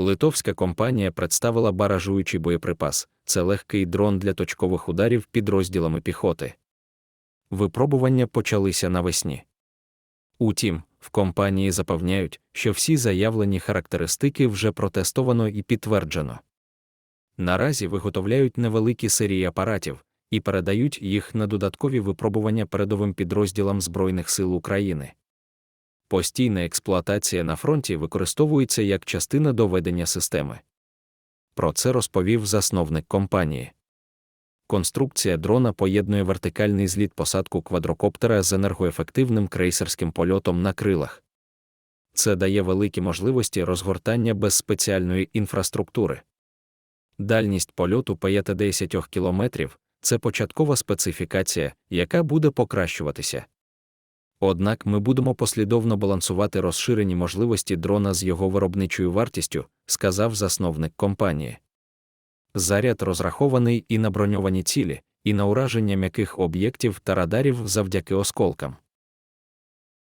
Литовська компанія представила баражуючий боєприпас. Це легкий дрон для точкових ударів підрозділами піхоти. Випробування почалися навесні. Утім, в компанії запевняють, що всі заявлені характеристики вже протестовано і підтверджено. Наразі виготовляють невеликі серії апаратів і передають їх на додаткові випробування передовим підрозділам Збройних сил України. Постійна експлуатація на фронті використовується як частина доведення системи. Про це розповів засновник компанії. Конструкція дрона поєднує вертикальний зліт посадку квадрокоптера з енергоефективним крейсерським польотом на крилах. Це дає великі можливості розгортання без спеціальної інфраструктури. Дальність польоту 5-10 км – це початкова специфікація, яка буде покращуватися. Однак ми будемо послідовно балансувати розширені можливості дрона з його виробничою вартістю, сказав засновник компанії. Заряд розрахований і на броньовані цілі, і на ураження м'яких об'єктів та радарів завдяки осколкам.